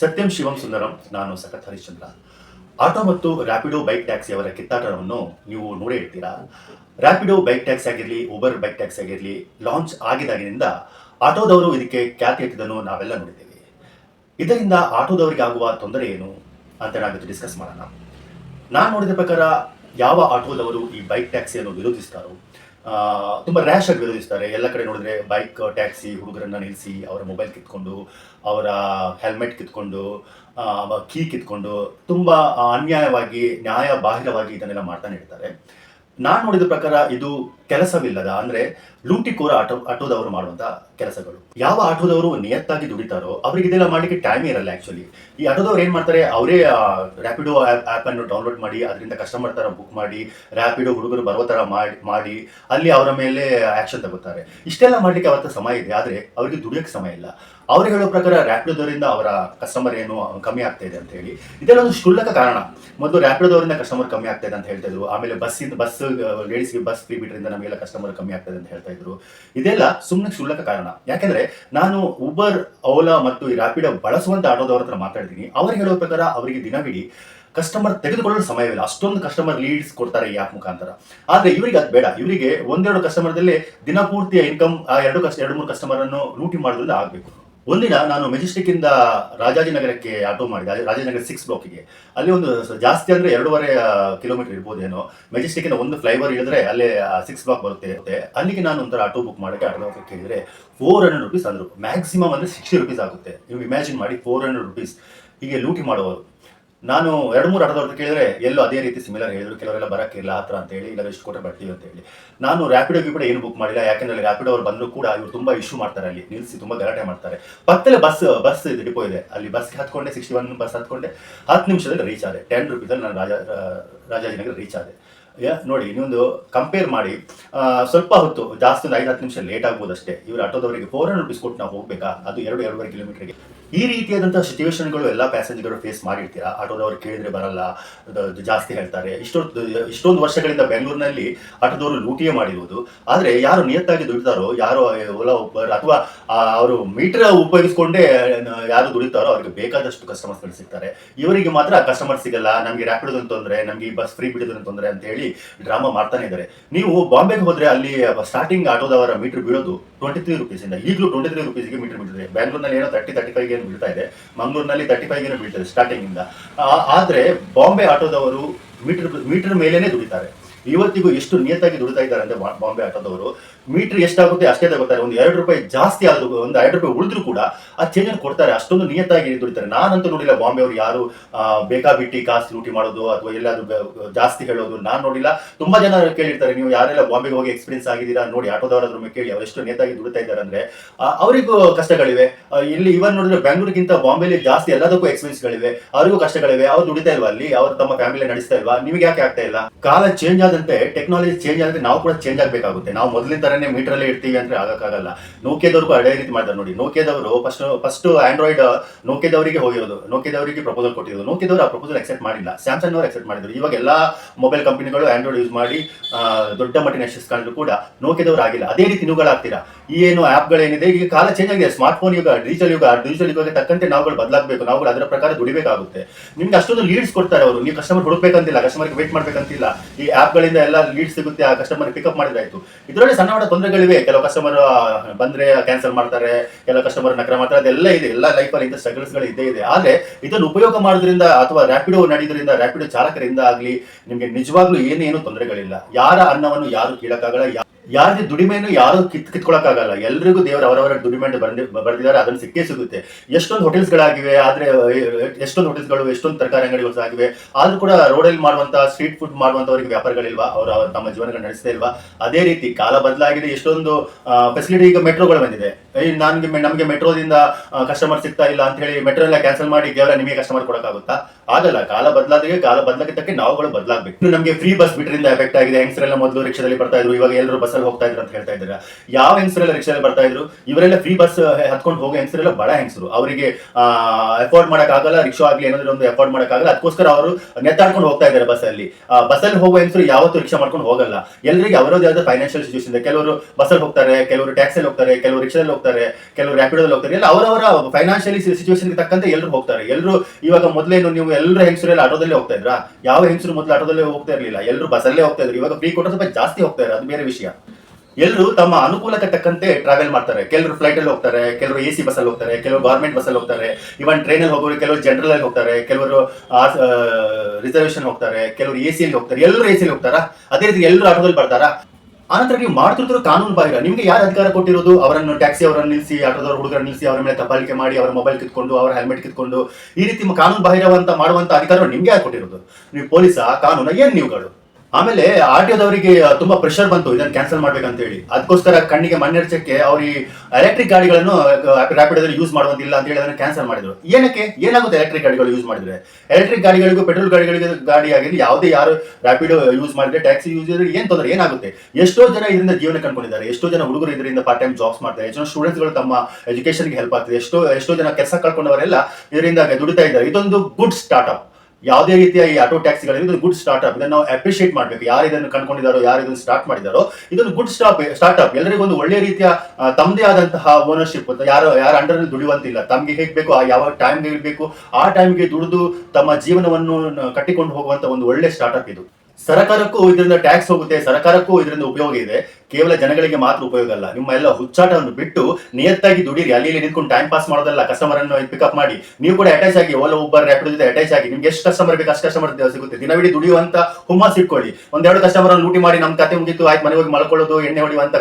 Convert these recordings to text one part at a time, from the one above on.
ಸತ್ಯಂ ಶಿವಂ ಸುಂದರಂ, ನಾನು ಸಖತ್ ಹರಿಶ್ಚಂದ್ರ. ಆಟೋ ಮತ್ತು ರ್ಯಾಪಿಡೋ ಬೈಕ್ ಟ್ಯಾಕ್ಸಿ ಅವರ ಕಿತ್ತಾಟವನ್ನು ನೀವು ನೋಡೇ ಇರ್ತೀರಾ? ರ್ಯಾಪಿಡೋ ಬೈಕ್ ಟ್ಯಾಕ್ಸಿ ಆಗಿರಲಿ, ಉಬರ್ ಬೈಕ್ ಟ್ಯಾಕ್ಸಿ ಆಗಿರಲಿ, ಲಾಂಚ್ ಆಗಿದಾಗಿನಿಂದ ಆಟೋದವರು ಇದಕ್ಕೆ ಖ್ಯಾತಿ ಎತ್ತಿದ್ದನ್ನು ನಾವೆಲ್ಲ ನೋಡಿದ್ದೇವೆ. ಇದರಿಂದ ಆಟೋದವರಿಗೆ ಆಗುವ ತೊಂದರೆ ಏನು ಅಂತ ನಾವಿತ್ತು ಡಿಸ್ಕಸ್ ಮಾಡೋಣ. ನಾನು ನೋಡಿದ ಪ್ರಕಾರ ಯಾವ ಆಟೋದವರು ಈ ಬೈಕ್ ಟ್ಯಾಕ್ಸಿಯನ್ನು ವಿರೋಧಿಸ್ತಾರೋ ತುಂಬಾ ರ್ಯಾಶ್ ಆಗಿ ವಿರೋಧಿಸ್ತಾರೆ ಎಲ್ಲ ಕಡೆ ನೋಡಿದ್ರೆ ಬೈಕ್ ಟ್ಯಾಕ್ಸಿ ಹುಡುಗರನ್ನ ನಿಲ್ಲಿಸಿ ಅವರ ಮೊಬೈಲ್ ಕಿತ್ಕೊಂಡು, ಅವರ ಹೆಲ್ಮೆಟ್ ಕಿತ್ಕೊಂಡು ಕೀ ಕಿತ್ಕೊಂಡು, ತುಂಬಾ ಅನ್ಯಾಯವಾಗಿ ನ್ಯಾಯ ಬಾಹಿರವಾಗಿ ಇದನ್ನೆಲ್ಲ ಮಾಡ್ತಾನೆ ಇರ್ತಾರೆ ನಾನು ನೋಡಿದ ಪ್ರಕಾರ ಇದು ಕೆಲಸವಿಲ್ಲದ, ಅಂದ್ರೆ ಲೂಟಿಕೋರ ಆಟೋ, ಆಟೋದವರು ಮಾಡುವಂತ ಕೆಲಸಗಳು. ಯಾವ ಆಟೋದವರು ನಿಯತ್ತಾಗಿ ದುಡಿತಾರೋ ಅವ್ರಿಗೆ ಇದೆಲ್ಲ ಮಾಡ್ಲಿಕ್ಕೆ ಟೈಮ್ ಇರಲ್ಲ ಆಕ್ಚುಲಿ ಈ ಆಟೋದವ್ರು ಏನ್ ಮಾಡ್ತಾರೆ, ಅವರೇ ರ್ಯಾಪಿಡೋ ಆಪ್ ಅನ್ನು ಡೌನ್ಲೋಡ್ ಮಾಡಿ, ಅದರಿಂದ ಕಸ್ಟಮರ್ ತರ ಬುಕ್ ಮಾಡಿ ರ್ಯಾಪಿಡೋ ಹುಡುಗರು ಬರೋ ತರ ಮಾಡಿ ಮಾಡಿ, ಅಲ್ಲಿ ಅವರ ಮೇಲೆ ಆಕ್ಷನ್ ತಗೋತಾರೆ. ಇಷ್ಟೆಲ್ಲ ಮಾಡ್ಲಿಕ್ಕೆ ಅವತ್ತ ಸಮಯ ಇದೆ, ಆದ್ರೆ ಅವರಿಗೆ ದುಡಿಯೋಕೆ ಸಮಯ ಇಲ್ಲ. ಅವ್ರಿಗೆ ಹೇಳೋ ಪ್ರಕಾರ ರ್ಯಾಪಿಡೋದವರಿಂದ ಅವರ ಕಸ್ಟಮರ್ ಏನು ಕಮ್ಮಿ ಆಗ್ತಾ ಇದೆ ಅಂತ ಹೇಳಿ. ಇದೆಲ್ಲ ಒಂದು ಕ್ಷುಲ್ಲಕ ಕಾರಣ. ಮೊದಲು ರ್ಯಾಪಿಡೋದವರಿಂದ ಕಸ್ಟಮರ್ ಕಮ್ಮಿ ಆಗ್ತಾ ಇದೆ ಅಂತ ಹೇಳ್ತಾ ಇದ್ರು. ಆಮೇಲೆ ಬಸ್ಸಿಂದ ಬಸ್ ಲೇಡೀಸ್ಗೆ ಬಸ್ ಫ್ರೀ ಬಿಟ್ರಿಂದ ನಮಗೆಲ್ಲ ಕಸ್ಟಮರ್ ಕಮ್ಮಿ ಆಗ್ತದೆ ಅಂತ ಹೇಳ್ತಾ ಇದ್ರು. ಇದೆಲ್ಲ ಸುಮ್ಮನೆ ಕ್ಷುಲ್ಲಕ ಕಾರಣ. ಯಾಕೆಂದ್ರೆ ನಾನು ಉಬರ್ ಓಲಾ ಮತ್ತು ರ್ಯಾಪಿಡೋ ಬಳಸುವಂತ ಆಟೋದವ್ರ ಹತ್ರ ಮಾತಾಡ್ತೀನಿ. ಅವ್ರು ಹೇಳೋ ಪ್ರಕಾರ ಅವರಿಗೆ ದಿನವಿಡೀ ಕಸ್ಟಮರ್ ತೆಗೆದುಕೊಳ್ಳಲು ಸಮಯವಿಲ್ಲ. ಅಷ್ಟೊಂದು ಕಸ್ಟಮರ್ ಲೀಡ್ಸ್ ಕೊಡ್ತಾರೆ ಈ ಆಪ್ ಮುಖಾಂತರ. ಆದರೆ ಇವರಿಗೆ ಅದು ಬೇಡ. ಇವರಿಗೆ ಒಂದೆರಡು ಕಸ್ಟಮರ್ದಲ್ಲಿ ದಿನಪೂರ್ತಿಯ ಇನ್ಕಮ್ ಆ ಎರಡು ಎರಡು ಮೂರು ಕಸ್ಟಮರನ್ನು ಲೂಟಿ ಮಾಡೋದ್ರಿಂದ ಆಗಬೇಕು. ಒಂದಿನ ನಾನು ಮೆಜೆಸ್ಟಿಕ್ ಇಂದ ರಾಜಾಜಿನಗರಕ್ಕೆ ಆಟೋ ಮಾಡಿದೆ. ರಾಜಾಜಿನಗರ ಸಿಕ್ಸ್ ಬ್ಲಾಕಿಗೆ ಅಲ್ಲಿ ಒಂದು ಜಾಸ್ತಿ ಅಂದ್ರೆ ಎರಡೂವರೆ ಕಿಲೋಮೀಟರ್ ಇರ್ಬೋದೇನೋ. ಮೆಜೆಸ್ಟಿಕ್ ಇಂದ ಒಂದು ಫ್ಲೈವರ್ ಇಳಿದ್ರೆ ಅಲ್ಲೇ ಸಿಕ್ಸ್ ಬ್ಲಾಕ್ ಬರುತ್ತೆ ಇರುತ್ತೆ. ಅಲ್ಲಿಗೆ ನಾನು ಒಂಥರ ಆಟೋ ಬುಕ್ ಮಾಡಕ್ಕೆ ಆಟೋ ಕೇಳಿದರೆ ಫೋರ್ ಹಂಡ್ರೆಡ್ ರುಪೀಸ್ ಅಂದರು. ಮ್ಯಾಕ್ಸಿಮಮ್ ಅಂದ್ರೆ ಸಿಕ್ಸ್ಟಿ ರುಪೀಸ್ ಆಗುತ್ತೆ. ನೀವು ಇಮ್ಯಾಜಿನ್ ಮಾಡಿ ಫೋರ್ ಹಂಡ್ರೆಡ್ ರುಪೀಸ್ ಹೀಗೆ ಲೂಟಿ ಮಾಡುವವರು. ನಾನು ಎರಡು ಮೂರು ಅರ್ಧ ಕೇಳಿದ್ರೆ ಎಲ್ಲೋ ಅದೇ ರೀತಿ ಸಿಮಿಲರ್ ಹೇಳಿದ್ರು. ಕೆಲವರೆಲ್ಲ ಬರೋಕ್ಕಿಲ್ಲ ಥರ ಅಂತ ಹೇಳಿ ಇಲ್ಲ ಎಷ್ಟು ಕೊಟ್ಟರೆ ಬರ್ತೀವಿ ಅಂತ ಹೇಳಿ. ನಾನು ರ್ಯಾಪಿಡೋಗಿ ಕೂಡ ಏನು ಬುಕ್ ಮಾಡಿಲ್ಲ. ಯಾಕಂದ್ರೆ ರ್ಯಾಪಿಡೋ ಅವ್ರು ಬಂದರೂ ಕೂಡ ಇವರು ತುಂಬಾ ಇಶ್ಯೂ ಮಾಡ್ತಾರೆ ಅಲ್ಲಿ. ನಿಲ್ಲಿಸಿ ತುಂಬಾ ಗಲಾಟೆ ಮಾಡ್ತಾರೆ. ಪಕ್ಕದಲ್ಲೇ ಬಸ್ ಬಸ್ ಇದೆ ಡಿಪೋ ಇದೆ. ಅಲ್ಲಿ ಬಸ್ಗೆ ಹತ್ಕೊಂಡೆ ಸಿಕ್ಸ್ಟಿ ಒನ್ ಬಸ್ ಹತ್ಕೊಂಡೆ. ಹತ್ತು ನಿಮಿಷದಲ್ಲಿ ರೀಚ್ ಆದೆ. ಟೆನ್ ರುಪೀಸಲ್ಲಿ ನಾನು ರಾಜ, ರಾಜಾಜಿನಗರ ರೀಚ್ ಆದೆ. ಯಾ ನೋಡಿ ನೀವೊಂದು ಕಂಪೇರ್ ಮಾಡಿ ಸ್ವಲ್ಪ ಹೊತ್ತು ಜಾಸ್ತಿ ಒಂದು ಐದು, ಹತ್ತು ನಿಮಿಷ ಲೇಟ್ ಆಗ್ಬೋದು ಅಷ್ಟೇ ಇವರು ಆಟೋದವರಿಗೆ ಫೋರ್ ಹಂಡ್ರೆಡ್ ರುಪೀಸ್ ಕೊಟ್ಟು ನಾವು ಹೋಗ್ಬೇಕಾ? ಅದು ಎರಡು, ಎರಡೂವರೆ ಕಿಲೋಮೀಟರ್ಗೆ ಈ ರೀತಿಯಾದಂತಹ ಸಿಚುವೇಶನ್ಗಳು ಎಲ್ಲ ಪ್ಯಾಸೆಂಜರ್ಗಳು ಫೇಸ್ ಮಾಡಿರ್ತೀರಾ? ಆಟೋದವರು ಕೇಳಿದ್ರೆ ಬರಲ್ಲ ಜಾಸ್ತಿ ಹೇಳ್ತಾರೆ. ಇಷ್ಟೊಂದು ಇಷ್ಟೊಂದು ವರ್ಷಗಳಿಂದ ಬೆಂಗಳೂರಿನಲ್ಲಿ ಆಟೋದವರು ಲೂಟಿಯೇ ಮಾಡಿರುವುದು ಆದ್ರೆ ಯಾರು ನಿಯತ್ತಾಗಿ ದುಡಿತಾರೋ, ಯಾರು ಓಲಾ ಉಬರ್ ಅಥವಾ ಅವರು ಮೀಟರ್ ಉಪಯೋಗಿಸ್ಕೊಂಡೇ ಯಾರು ದುಡಿತಾರೋ ಅವ್ರಿಗೆ ಬೇಕಾದಷ್ಟು ಕಸ್ಟಮರ್ಸ್ಗಳು ಸಿಗ್ತಾರೆ. ಇವರಿಗೆ ಮಾತ್ರ ಕಸ್ಟಮರ್ ಸಿಗಲ್ಲ, ನಮಗೆ ರ್ಯಾಪಿಡ್ ತೊಂದರೆ, ನಮಗೆ ಬಸ್ ಫ್ರೀ ಬಿಡೋದೊಂದು ತೊಂದರೆ ಅಂತ ಹೇಳಿ ಡ್ರಾಮಾ ಮಾಡ್ತಾನೆ ಇದ್ದಾರೆ. ನೀವು ಬಾಂಬೆಗೆ ಹೋದ್ರೆ ಅಲ್ಲಿ ಸ್ಟಾರ್ಟಿಂಗ್ ಆಟೋದವರ ಮೀಟರ್ ಬೀಳೋದು ಟ್ವೆಂಟಿ ತ್ರೀ ರುಪೀಸ್ ಇಂದ. ಈಗಲೂ ಟ್ವೆಂಟಿ ತ್ರೀ ರುಪೀಸ್ಗೆ ಮೀಟರ್ ಬೀಳ್ತದೆ. ಬ್ಯಾಂಗ್ಳೂರ್ನಲ್ಲಿ ಏನೋ ತರ್ಟಿ ತರ್ಟಿ ಫೈವ್ ಏನು ಬೀಳ್ತಾ ಇದೆ. ಮಂಗಳೂರಿನಲ್ಲಿ ತರ್ಟಿ ಫೈವ್ ಏನೋ ಬೀಳ್ತದೆ ಸ್ಟಾರ್ಟಿಂಗ್ ಇಂದ. ಆದ್ರೆ ಬಾಂಬೆ ಆಟೋದವರು ಮೀಟರ್ ಮೀಟರ್ ಮೇಲೇನೆ ದುಡಿತಾರೆ. ಇವತ್ತಿಗೂ ಎಷ್ಟು ನಿಯತಾಗಿ ದುಡಿತಾ ಇದ್ದಾರೆ ಅಂದ್ರೆ ಬಾಂಬೆ ಆಟೋದವರು. ಮೀಟರ್ ಎಷ್ಟಾಗುತ್ತೆ ಅಷ್ಟೇ ತಗೋತಾರೆ ಒಂದು ಎರಡು ರೂಪಾಯಿ ಜಾಸ್ತಿ ಆದ್ರೂ ಒಂದು ಎರಡು ರೂಪಾಯಿ ಉಳಿದ್ರು ಕೂಡ ಆ ಚೇಂಜ್ ಕೊಡ್ತಾರೆ. ಅಷ್ಟೊಂದು ನಿಯತ್ತಾಗಿ ದುಡಿತಾರೆ ನಾನಂತೂ ನೋಡಿಲ್ಲ ಬಾಂಬೆ ಅವರು ಯಾರು ಬೇಕಾಬಿಟ್ಟಿ ಕಾಸು ಲೂಟಿ ಮಾಡೋದು ಅಥವಾ ಎಲ್ಲಾದ್ರೂ ಜಾಸ್ತಿ ಹೇಳೋದು ನಾನು ನೋಡಿಲ್ಲ. ತುಂಬಾ ಜನ ಕೇಳಿರ್ತಾರೆ, ನೀವು ಯಾರೆಲ್ಲ ಬಾಂಬೆಗೆ ಹೋಗಿ ಎಕ್ಸ್ಪೀರಿಯನ್ಸ್ ಆಗಿದ್ದೀರಾ ನೋಡಿ ಆಟೋದವರ ಮೇಲೆ ಕೇಳಿ ಅವರೆಷ್ಟು ಎಷ್ಟು ನಿಯತ್ತಾಗಿ ದುಡಿತಾ ಇದ್ದಾರೆ ಅಂದ್ರೆ ಅವರಿಗೂ ಕಷ್ಟಗಳಿವೆ. ಇಲ್ಲಿ ಇವನ್ ನೋಡಿದ್ರೆ ಬೆಂಗಳೂರಿಗಿಂತ ಬಾಂಬೆಲಿ ಜಾಸ್ತಿ ಎಲ್ಲದಕ್ಕೂ ಎಕ್ಸ್ಪೀರಿಯನ್ಸ್ಗಳಿವೆ ಅವರಿಗೂ ಕಷ್ಟಗಳಿವೆ. ಅವ್ರು ದುಡಿತಾ ಇಲ್ವಾ ಅಲ್ಲಿ? ಅವ್ರು ತಮ್ಮ ಫ್ಯಾಮಿಲಿ ನಡೆಸ್ತಾ ಇಲ್ವಾ? ನಿಮ್ಗೆ ಯಾಕೆ ಆಗ್ತಾ ಇಲ್ಲ? ಕಾಲ ಚೇಂಜ್ ಆದಂತೆ ಟೆಕ್ನಾಲಜಿ ಚೇಂಜ್ ಆದ್ರೆ ನಾವು ಕೂಡ ಚೇಂಜ್ ಆಗಬೇಕಾಗುತ್ತೆ. ನಾವು ಮೊದಲಿನ ತರನೇ ಮೀಟರ್ ಅಲ್ಲಿ ಇರ್ತೀವಿ ಅಂದ್ರೆ ಆಗಕ್ಕಾಗಲ್ಲ. ನೋಕೆದವ್ರಿಗೂ ಅದೇ ರೀತಿ ಮಾಡ್ತಾರೆ ನೋಡಿ. ನೋಕೆದವರು ಫಸ್ಟ್ ಫಸ್ಟ್ ಆಂಡ್ರಾಯ್ಡ್ ನೋಕೆದವರಿಗೆ ಹೋಗಿರೋದು. ನೋಕೆದವರಿಗೆ ಪ್ರಪೋಸಲ್ ಕೊಟ್ಟಿರೋದು. ನೋಕೆದವರು ಆ ಪ್ರಪೋಸಲ್ ಅಕ್ಸೆಪ್ಟ್ ಮಾಡಿಲ್ಲ. ಸ್ಯಾಮ್ಸಂಗ್ ಅವರು ಅಕ್ಸೆಪ್ಟ್ ಮಾಡಿದ್ರು. ಇವಾಗ ಎಲ್ಲಾ ಮೊಬೈಲ್ ಕಂಪನಿಗಳು ಆಂಡ್ರಾಯ್ಡ್ ಯೂಸ್ ಮಾಡಿ ದೊಡ್ಡ ಮಟ್ಟಿನ ಯಶಸ್ಸು ಕೂಡ ನೋಕೆದವರು ಆಗಿಲ್ಲ. ಅದೇ ರೀತಿ ನೀವುಗಳಾಗ್ತೀರಾ? ಈ ಏನು ಆ್ಯಪ್ಗಳೇನಿದೆ ಈಗ ಕಾಲ ಚೇಂಜ್ ಆಗಿದೆ. ಸ್ಮಾರ್ಟ್ ಫೋನ್ ಯುಗ ಡಿಜಿಟಲ್ ಯುಗ ಡಿಜಿಟಲ್ ಯುಗಕ್ಕೆ ತಕ್ಕಂತೆ ನಾವುಗಳು ಬದಲಾಗಬೇಕು. ನಾವುಗಳು ಅದರ ಪ್ರಕಾರ ದುಡಿಬೇಕಾಗುತ್ತೆ. ನಿಮ್ಗೆ ಅಷ್ಟೊಂದು ಲೀಡ್ಸ್ ಕೊಡ್ತಾರೆ ಅವರು. ನೀವು ಕಸ್ಟಮರ್ ಹುಡುಕ್ಬೇಕಂತಿಲ್ಲ ಕಸ್ಟಮರ್ಗೆ ವೇಟ್ ಮಾಡ್ಬೇಕಂತಿಲ್ಲ. ಈ ಆಪ್ಗಳಿಂದ ಎಲ್ಲ ಲೀಡ್ ಸಿಗುತ್ತೆ, ಆ ಕಸ್ಟಮರ್ ಪಿಕಪ್ ಮಾಡಿದ್ರಾಯ್ತು ಇದರಲ್ಲಿ ಸಣ್ಣ ತೊಂದರೆಗಳಿವೆ. ಕೆಲವು ಕಸ್ಟಮರ್ ಬಂದ್ರೆ ಕ್ಯಾನ್ಸಲ್ ಮಾಡ್ತಾರೆ. ಕೆಲವು ಕಸ್ಟಮರ್ ನಕರ ಮಾಡ್ತಾರೆ. ಅದೆಲ್ಲ ಇದೆ. ಎಲ್ಲ ಲೈಫಲ್ಲಿ ಇಂಥ ಸ್ಟ್ರಗಲ್ಸ್ಗಳು ಇದ್ದೇ ಇದೆ. ಆದ್ರೆ, ಇದನ್ನು ಉಪಯೋಗ ಮಾಡೋದ್ರಿಂದ ಅಥವಾ ರ್ಯಾಪಿಡೋ ನಡೆಯೋದ್ರಿಂದ ರ್ಯಾಪಿಡೋ ಚಾಲಕರಿಂದ ಆಗಲಿ, ನಿಮಗೆ ನಿಜವಾಗ್ಲೂ ಏನೇನು ತೊಂದರೆಗಳಿಲ್ಲ. ಯಾರ ಅನ್ನವನ್ನು ಯಾರು ಕೀಳಕ್ಕಾಗಲ್ಲ ಯಾರಿಗೆ ದುಡಿಮೆಯನ್ನು ಯಾರು ಕಿತ್, ಕಿತ್ಕೊಳಕ್ಕಾಗಲ್ಲ. ಎಲ್ರಿಗೂ ದೇವರು ಅವರವರ ದುಡಿಮೆ ಬಂದಿ ಬರೆದಿದ್ದಾರೆ ಅದನ್ನು ಸಿಕ್ಕೇ ಸಿಗುತ್ತೆ. ಎಷ್ಟೊಂದು ಹೋಟೆಲ್ಸ್ಗಳಾಗಿವೆ, ಆದ್ರೆ, ಎಷ್ಟೊಂದು ಹೋಟೆಲ್ಸ್ಗಳು, ಎಷ್ಟೊಂದು ತರಕಾರಿ ಅಂಗಡಿಗಳು ಆಗಿವೆ ಆದ್ರೂ ಕೂಡ ರೋಡಲ್ಲಿ ಮಾಡುವಂತಹ ಸ್ಟ್ರೀಟ್ ಫುಡ್ ಮಾಡುವಂತವರಿಗೆ ವ್ಯಾಪಾರಗಳಿಲ್ವಾ? ಅವರು ಅವ್ರ ತಮ್ಮ ಜೀವನಗಳು ನಡೆಸ್ತಾ ಇಲ್ವಾ? ಅದೇ ರೀತಿ ಕಾಲ ಬದಲಾಗಿದೆ. ಎಷ್ಟೊಂದು ಫೆಸಿಲಿಟಿ ಈಗ ಮೆಟ್ರೋಗಳು ಬಂದಿದೆ. ನನಗೆ ನಮಗೆ ಮೆಟ್ರೋದಿಂದ ಕಸ್ಟಮರ್ ಸಿಗ್ತಾ ಇಲ್ಲ ಅಂತ ಹೇಳಿ ಮೆಟ್ರೋ ಎಲ್ಲ ಕ್ಯಾನ್ಸಲ್ ಮಾಡಿ ದೇವರ ನಿಮಗೆ ಕಸ್ಟಮರ್ ಕೊಡೋಕ್ಕಾಗುತ್ತಾ? ಆಗಲ್ಲ. ಕಾಲ ಬದಲಾದಾಗೆ ಕಾಲ ಬದಲಾಗಕ್ಕೆ ತಕ್ಕ ನಾವುಗಳು ಬದಲಾಗಬೇಕು. ನಮಗೆ ಫ್ರೀ ಬಸ್ ಬಿಟ್ರಿಂದ ಎಫೆಕ್ಟ್ ಆಗಿದೆ. ಹೆಂಗಸರೆಲ್ಲ ಮೊದಲು ರಿಕ್ಷಾದಲ್ಲಿ ಬರ್ತಾ ಇದ್ರು. ಇವಾಗ ಎಲ್ಲರೂ ಬಸ್ ಬಸ್ಸಲ್ಲಿ ಹೋಗ್ತಾ ಇದ್ರು ಅಂತ ಹೇಳ್ತಾ ಇದ್ದಾರೆ. ಯಾವ ಹೆಂಗಸರೆಲ್ಲ ರಿಕ್ಷಾದಲ್ಲಿ ಬರ್ತಾ ಇದ್ರು? ಇವರೆಲ್ಲ ಫ್ರೀ ಬಸ್ ಹತ್ಕೊಂಡು ಹೋಗೋ ಹೆಂಗಸರೆಲ್ಲ ಬಡ ಹೆಂಗಸರು. ಅವರಿಗೆ ಎಫೋರ್ಡ್ ಆಗಲ್ಲ ರಿಕ್ಷಾ ಆಗಲಿ ಏನಾದ್ರು ಒಂದು ಎಫೋರ್ಡ್ ಆಗಲ್ಲ ಅದಕ್ಕೋಸ್ಕರ ಅವರು ನೆತ್ತಾಡ್ಕೊಂಡು ಹೋಗ್ತಾ ಇದ್ದಾರೆ ಬಸ್ಸಲ್ಲಿ. ಬಸ್ಸಲ್ಲಿ ಹೋಗೋ ಹೆಂಗಸರು ಯಾವತ್ತೂ ರಿಕ್ಷಾ ಮಾಡ್ಕೊಂಡು ಹೋಗಲ್ಲ. ಎಲ್ಲರಿಗೆ ಅವರದೇ ಆದ ಫೈನಾನ್ಷಿಯಲ್ ಸಿಚುವೇಶನ್ ಇದೆ. ಕೆಲವರು ಬಸ್ಸಲ್ಲಿ ಹೋಗ್ತಾರೆ, ಕೆಲವರು ಟ್ಯಾಕ್ಸಲ್ಲಿ ಹೋಗ್ತಾರೆ, ಕೆಲವರು ರಿಕ್ಷಾದಲ್ಲಿ ಹೋಗ್ತಾರೆ, ಕೆಲವರು ರ್ಯಾಪಿಡೋದಲ್ಲಿ ಹೋಗ್ತಾರೆ. ಎಲ್ಲ ಅವರವರ ಫೈನಾನ್ಷಿಯಲಿ ಸಿಚುವೇಶನ್ಗೆ ತಕ್ಕಂತೆ ಎಲ್ಲರೂ ಹೋಗ್ತಾರೆ. ಎಲ್ಲರೂ ಇವಾಗ ಮೊದಲೇನು ನೀವು ಎಲ್ಲರೂ ಹೆಂಗಸರೆಲ್ಲ ಆಟೋದಲ್ಲೇ ಹೋಗ್ತಾ ಇದ್ರಾ? ಯಾವ ಹೆಂಗಸರು ಮೊದಲು ಆಟೋದಲ್ಲೇ ಹೋಗ್ತಾ ಇರಲಿಲ್ಲ. ಎಲ್ಲರೂ ಬಸ್ಸಲ್ಲೇ ಹೋಗ್ತಾ ಇದ್ರು. ಇವಾಗ ಫ್ರೀ ಕೊಟ್ಟರೆ ಸ್ವಲ್ಪ ಜಾಸ್ತಿ ಹೋಗ್ತಾ ಇದ್ದಾರೆ ಅದು ಬೇರೆ ವಿಷಯ. ಎಲ್ಲರೂ ತಮ್ಮ ಅನುಕೂಲಕ್ಕೆ ತಕ್ಕಂತೆ ಟ್ರಾವೆಲ್ ಮಾಡ್ತಾರೆ. ಕೆಲವರು ಫ್ಲೈಟ್ ಅಲ್ಲಿ ಹೋಗ್ತಾರೆ ಕೆಲವರು ಎ ಸಿ ಬಸ್ಸಲ್ಲಿ ಹೋಗ್ತಾರೆ ಕೆಲವರು ಗೌರ್ಮೆಂಟ್ ಬಸ್ಸಲ್ಲಿ ಹೋಗ್ತಾರೆ ಇವನ್ ಟ್ರೈನಲ್ಲಿ ಹೋಗೋರು ಕೆಲವರು ಜನರಲ್ ಆಗಿ ಹೋಗ್ತಾರೆ, ಕೆಲವರು ರಿಸರ್ವೇಶನ್ ಹೋಗ್ತಾರೆ, ಕೆಲವರು ಎ ಸಿ ಅಲ್ಲಿ ಹೋಗ್ತಾರೆ. ಎಲ್ಲರೂ ಎ ಸಿ ಹೋಗ್ತಾರಾ? ಅದೇ ರೀತಿ ಎಲ್ಲರೂ ಆಟೋದಲ್ಲಿ ಬರ್ತಾರಾ? ಆನಂತರ ನೀವು ಮಾಡ್ತಿರ್ತಿರೋ ಕಾನೂನು ಬಾಹಿರ. ನಿಮಗೆ ಯಾರು ಅಧಿಕಾರ ಕೊಟ್ಟಿರೋದು? ಅವರನ್ನು ಟ್ಯಾಕ್ಸಿ ಅವರನ್ನು ನಿಲ್ಲಿಸಿ ಆಟೋದವ್ರ, ಹುಡುಗರನ್ನು ನಿಲ್ಲಿಸಿ ಅವರ ಮೇಲೆ ತಪಾಲಿಕೆ ಮಾಡಿ, ಅವರ ಮೊಬೈಲ್ ಕಿತ್ಕೊಂಡು, ಅವರ ಹೆಲ್ಮೆಟ್ ಕಿತ್ಕೊಂಡು, ಈ ರೀತಿ ಕಾನೂನು ಬಾಹಿರವಂತ ಮಾಡುವಂತ ಅಧಿಕಾರ ನಿಮ್ಗೆ ಯಾರು ಕೊಟ್ಟಿರೋದು? ನೀವು ಪೊಲೀಸ, ಕಾನೂನ? ಏನು ನೀವುಗಳು? ಆಮೇಲೆ ಆರ್ ಟಿ ತುಂಬಾ ಪ್ರೆಷರ್ ಬಂತು, ಇದನ್ನ ಕ್ಯಾನ್ಸಲ್ ಮಾಡ್ಬೇಕಂತ ಹೇಳಿ ಅದಕ್ಕೋಸ್ಕರ ಕಣ್ಣಿಗೆ ಮಣ್ಣೆರ್ಚಕ್ಕೆ ಅವ್ರು ಈ ಎಲೆಕ್ಟ್ರಿಕ್ ಗಾಡಿಗಳನ್ನು ರ್ಯಾಪಿಡೋದಲ್ಲಿ ಯೂಸ್ ಮಾಡುವಂತಿಲ್ಲ ಅಂತ ಹೇಳಿ ಅದನ್ನ ಕ್ಯಾನ್ಸಲ್ ಮಾಡಿದ್ರು. ಏನಕ್ಕೆ? ಏನಾಗುತ್ತೆ ಎಲೆಕ್ಟ್ರಿಕ್ ಗಾಡಿಗಳು ಯೂಸ್ ಮಾಡಿದ್ರೆ? ಎಲೆಕ್ಟ್ರಿಕ್ ಗಾಡಿಗಳಿಗೂ ಪೆಟ್ರೋಲ್ ಗಾಡಿಗಳಿಗೆ ಗಾಡಿ ಆಗಿರಲಿ ಯಾವುದೇ ಯಾರು ರಾಪಿಡ್ ಯೂಸ್ ಮಾಡಿದ್ರೆ ಟ್ಯಾಕ್ಸಿ ಯೂಸ್ ಮಾಡಿದ್ರೆ ಏನ್ ತೊಂದರೆ, ಏನಾಗುತ್ತೆ? ಎಷ್ಟೋ ಜನ ಇದರಿಂದ ಜೀವನ ಕಂಡುಕೊಂಡಿದ್ದಾರೆ, ಎಷ್ಟೋ ಜನ ಹುಡುಗರು ಇದರಿಂದ ಪಾರ್ಟ್ ಟೈಮ್ ಜಾಬ್ಸ್ ಮಾಡ್ತಾರೆ, ಎಷ್ಟೋ ಸ್ಟೂಡೆಂಟ್ಸ್ಗಳು ತಮ್ಮ ಎಜುಕೇಶನ್ಗೆ ಹೆಲ್ಪ್ ಆಗ್ತದೆ, ಎಷ್ಟೋ ಎಷ್ಟೋ ಜನ ಕೆಲಸ ಕಳ್ಕೊಂಡವರೆಲ್ಲ ಇದರಿಂದ ದುಡಿತಾ ಇದ್ದಾರೆ. ಇದೊಂದು ಗುಡ್ ಸ್ಟಾರ್ಟ್ಅಪ್ ಯಾವುದೇ ರೀತಿಯ ಈ ಆಟೋ ಟ್ಯಾಕ್ಸಿಗಳಲ್ಲಿ ಇದು ಗುಡ್ ಸ್ಟಾರ್ಟ್ಅಪ್ ಇದನ್ನು ನಾವು ಅಪ್ರಿಷಿಯೇಟ್ ಮಾಡಬೇಕು. ಯಾರು ಇದನ್ನು ಕಂಡುಕೊಂಡಿದ್ದಾರೋ, ಯಾರು ಇದನ್ನು ಸ್ಟಾರ್ಟ್ ಮಾಡಿದಾರೋ ಇದೊಂದು ಗುಡ್ ಸ್ಟಾಪ್ ಸ್ಟಾರ್ಟ್ಅಪ್ ಎಲ್ಲರಿಗೂ ಒಂದು ಒಳ್ಳೆ ರೀತಿಯ ತಮ್ಮದೇ ಆದಂತಹ ಓನರ್ಶಿಪ್ ಯಾರು ಯಾರು ಅಂಡರ್ ದುಡಿಯುವಂತಿಲ್ಲ. ತಮಗೆ ಹೇಗೆ ಬೇಕು, ಆ ಯಾವ ಟೈಮ್ಗೆ ಇರಬೇಕು, ಆ ಟೈಮ್ಗೆ ದುಡಿದು ತಮ್ಮ ಜೀವನವನ್ನು ಕಟ್ಟಿಕೊಂಡು ಹೋಗುವಂತ ಒಂದು ಒಳ್ಳೆ ಸ್ಟಾರ್ಟ್ಅಪ್ ಇದು. ಸರ್ಕಾರಕ್ಕೂ ಇದರಿಂದ ಟ್ಯಾಕ್ಸ್ ಹೋಗುತ್ತೆ, ಸರ್ಕಾರಕ್ಕೂ ಇದರಿಂದ ಉಪಯೋಗ ಇದೆ. ಕೇವಲ ಜನಗಳಿಗೆ ಮಾತ್ರ ಉಪಯೋಗ ಅಲ್ಲ, ನಿಮ್ಮ ಎಲ್ಲ ಹುಚ್ಚಾಟವನ್ನು ಬಿಟ್ಟು ನಿಯತ್ತಾಗಿ ದುಡೀರಿ ಅಲ್ಲಿ ನಿಂತ್ಕೊಂಡು ಟೈಮ್ ಪಾಸ್ ಮಾಡೋದಲ್ಲ ಕಸ್ಟಮರ್ ಅನ್ನು ಪಿಕಪ್ ಮಾಡಿ. ನೀವು ಕೂಡ ಅಟ್ಯಾಚ್ ಆಗಿ ಓಲಾ ಉಬ್ಬರ್ ರ್ಯಾಪಿಡ್ ಜೊತೆ ಅಟ್ಯಾಚ್ ಆಗಿ, ನಿಮ್ಗೆ ಎಷ್ಟು ಕಸ್ಟಮರ್ ಬೇಕು ಅಷ್ಟು ಕಸ್ಟಮರ್ ಸಿಗುತ್ತೆ. ದಿನವಿಡೀ ದುಡಿಯುವಂತ ಹುಮ್ಮಸ್ ಇಟ್ಕೊಳ್ಳಿ. ಒಂದೆರಡು ಕಸ್ಟಮರ್ ಅನ್ನು ಲೂಟಿ ಮಾಡಿ, ನಮ್ಮ ಕತೆ ಮುಗಿತು, ಆಯ್ತು ಮನೆ ಹೋಗಿ ಮಲ್ಕೊಳ್ಳೋದು, ಎಣ್ಣೆ ಹೊಡೆಯುವಂತ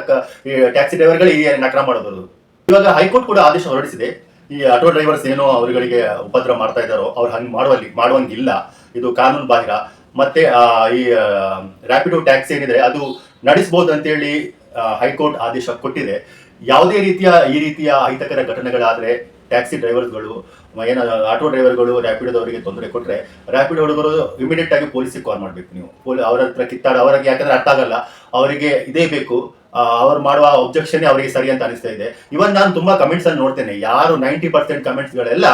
ಟ್ಯಾಕ್ಸಿ ಡ್ರೈವರ್ಗಳು ಈ ನಕರ ಮಾಡೋದು ಇವಾಗ ಹೈಕೋರ್ಟ್ ಕೂಡ ಆದೇಶ ಹೊರಡಿಸಿದೆ. ಈ ಆಟೋ ಡ್ರೈವರ್ಸ್ ಏನೋ ಅವರುಗಳಿಗೆ ಉಪದ್ರ ಮಾಡ್ತಾ ಇದ್ದಾರೋ, ಅವ್ರು ಹಂಗೆ ಮಾಡುವಲ್ಲಿ, ಮಾಡುವಂಗಿಲ್ಲ. ಇದು ಕಾನೂನು ಬಾಹಿರ. ಮತ್ತೆ ಈ ರ್ಯಾಪಿಡೋ ಟ್ಯಾಕ್ಸಿ ಏನಿದೆ ಅದು ನಡೆಸಬಹುದು ಅಂತೇಳಿ ಹೈಕೋರ್ಟ್ ಆದೇಶ ಕೊಟ್ಟಿದೆ. ಯಾವುದೇ ರೀತಿಯ, ಈ ರೀತಿಯ ಅಹಿತಕರ ಘಟನೆಗಳಾದ್ರೆ ಟ್ಯಾಕ್ಸಿ ಡ್ರೈವರ್ಗಳು ಏನ ಆಟೋ ಡ್ರೈವರ್ಗಳು ರ್ಯಾಪಿಡೋದವರಿಗೆ ತೊಂದರೆ ಕೊಟ್ಟರೆ ರ್ಯಾಪಿಡೋ ಹುಡುಗರು ಇಮಿಡಿಯೇಟ್ ಆಗಿ ಪೊಲೀಸಿಗೆ ಕಾಲ್ ಮಾಡ್ಬೇಕು ನೀವು. ಪೊಲೀ, ಅವರ ಹತ್ರ ಕಿತ್ತಾಡ, ಅವರಿಗೆ ಯಾಕಂದ್ರೆ ಅರ್ಥ ಆಗಲ್ಲ. ಅವರಿಗೆ ಇದೇ ಬೇಕು. ಅವ್ರು ಮಾಡುವ ಒಬ್ಜೆಕ್ಷನ್ ಅವರಿಗೆ ಸರಿ ಅಂತ ಅನಿಸ್ತಾ ಇದೆ. ಇವನ್ ನಾನು ತುಂಬಾ ಕಮೆಂಟ್ಸ್ ಅಲ್ಲಿ ನೋಡ್ತೇನೆ. ಯಾರು ನೈಂಟಿ ಪರ್ಸೆಂಟ್ ಕಮೆಂಟ್ಸ್ ಗಳೆಲ್ಲ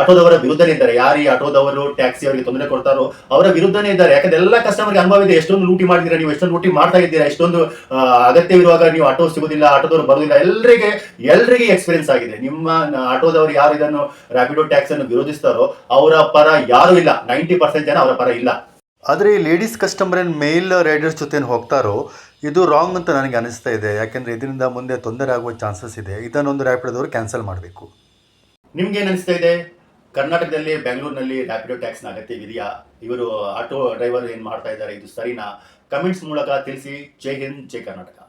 ಆಟೋದವರ ವಿರುದ್ಧನೇ ಇದ್ದಾರೆ. ಯಾರು ಈ ಆಟೋದವರು ಟ್ಯಾಕ್ಸಿ ಅವರಿಗೆ ತೊಂದರೆ ಕೊಡ್ತಾರೋ ಅವರ ವಿರುದ್ಧನೇ ಇದ್ದಾರೆ. ಯಾಕಂದ್ರೆ ಎಲ್ಲ ಕಸ್ಟಮರ್ಗೆ ಅನುಭವ ಇದೆ. ಎಷ್ಟೊಂದು ಲೂಟಿ ಮಾಡಿದ್ದೀರಾ ನೀವು? ಎಷ್ಟೊಂದು ಲೂಟಿ ಮಾಡ್ತಾ ಇದ್ದೀರಾ? ಎಷ್ಟೊಂದು ಅಗತ್ಯವಿರುವಾಗ ನೀವು ಆಟೋ ಸಿಗೋದಿಲ್ಲ ಆಟೋದವರು ಬರೋದಿಲ್ಲ. ಎಲ್ಲರಿಗೆ ಎಲ್ರಿಗೆ ಎಕ್ಸ್ಪೀರಿಯನ್ಸ್ ಆಗಿದೆ. ನಿಮ್ಮ ಆಟೋದವರು ಯಾರು ಇದನ್ನು ರ್ಯಾಪಿಡೋ ಟ್ಯಾಕ್ಸ್ ಅನ್ನು ವಿರೋಧಿಸ್ತಾರೋ ಅವರ ಪರ ಯಾರು ಇಲ್ಲ. ನೈಂಟಿ ಪರ್ಸೆಂಟ್ ಜನ ಅವರ ಪರ ಇಲ್ಲ. ಆದರೆ ಈ ಲೇಡೀಸ್ ಕಸ್ಟಮರ್ ಏನು ಮೇಲ್ ರೈಡರ್ಸ್ ಜೊತೆ ಹೋಗ್ತಾರೋ ಇದು ರಾಂಗ್ ಅಂತ ನನಗೆ ಅನಿಸ್ತಾ ಇದೆ. ಯಾಕೆಂದರೆ ಇದರಿಂದ ಮುಂದೆ ತೊಂದರೆ ಆಗುವ ಚಾನ್ಸಸ್ ಇದೆ. ಇದನ್ನೊಂದು ರ್ಯಾಪಿಡೋದವರು ಕ್ಯಾನ್ಸಲ್ ಮಾಡಬೇಕು. ನಿಮ್ಗೆ ಏನು ಅನಿಸ್ತಾ ಇದೆ? ಕರ್ನಾಟಕದಲ್ಲಿ, ಬೆಂಗಳೂರಿನಲ್ಲಿ ರ್ಯಾಪಿಡೋ ಟ್ಯಾಕ್ಸ್ನ ಅಗತ್ಯವಿದೆಯಾ? ಇವರು, ಆಟೋ ಡ್ರೈವರ್ ಏನು ಮಾಡ್ತಾ ಇದ್ದಾರೆ? ಇದು ಸರಿನಾ? ಕಮೆಂಟ್ಸ್ ಮೂಲಕ ತಿಳಿಸಿ. ಜೈ ಹಿಂದ್, ಜೈ ಕರ್ನಾಟಕ.